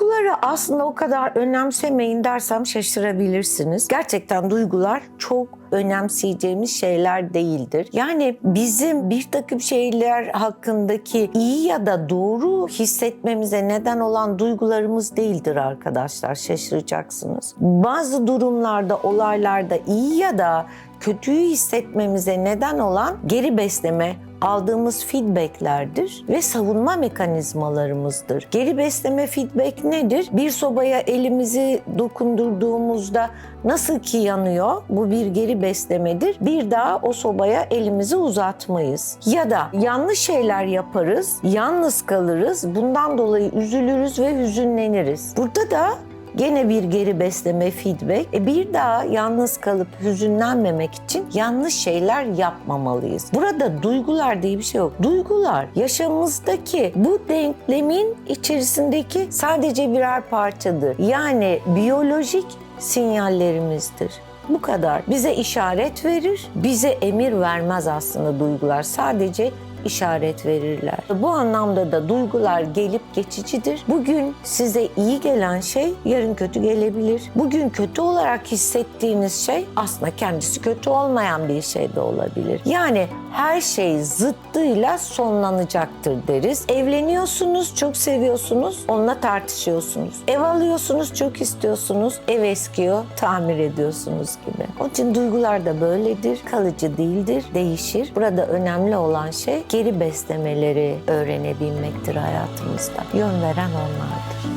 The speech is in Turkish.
Duyguları aslında o kadar önemsemeyin dersem şaşırabilirsiniz. Gerçekten duygular çok önemseyeceğimiz şeyler değildir. Yani bizim bir takım şeyler hakkındaki iyi ya da doğru hissetmemize neden olan duygularımız değildir arkadaşlar. Şaşıracaksınız. Bazı durumlarda, olaylarda iyi ya da kötüyü hissetmemize neden olan geri besleme, aldığımız feedbacklerdir ve savunma mekanizmalarımızdır. Geri besleme feedback nedir? Bir sobaya elimizi dokundurduğumuzda nasıl ki yanıyor? Bu bir geri beslemedir. Bir daha o sobaya elimizi uzatmayız. Ya da yanlış şeyler yaparız, yalnız kalırız. Bundan dolayı üzülürüz ve hüzünleniriz. Burada da Gene bir geri besleme feedback. E bir daha yalnız kalıp hüzünlenmemek için yanlış şeyler yapmamalıyız. Burada duygular diye bir şey yok. Duygular yaşamımızdaki bu denklemin içerisindeki sadece birer parçadır. Yani biyolojik sinyallerimizdir. Bu kadar. Bize işaret verir, bize emir vermez aslında duygular. Sadece işaret verirler. Bu anlamda da duygular gelip geçicidir. Bugün size iyi gelen şey yarın kötü gelebilir. Bugün kötü olarak hissettiğiniz şey aslında kendisi kötü olmayan bir şey de olabilir. Yani her şey zıttıyla sonlanacaktır deriz. Evleniyorsunuz, çok seviyorsunuz, onunla tartışıyorsunuz. Ev alıyorsunuz, çok istiyorsunuz, ev eskiyor, tamir ediyorsunuz gibi. Onun için duygular da böyledir, kalıcı değildir, değişir. Burada önemli olan şey geri beslemeleri öğrenebilmektir hayatımızda. Yön veren onlar.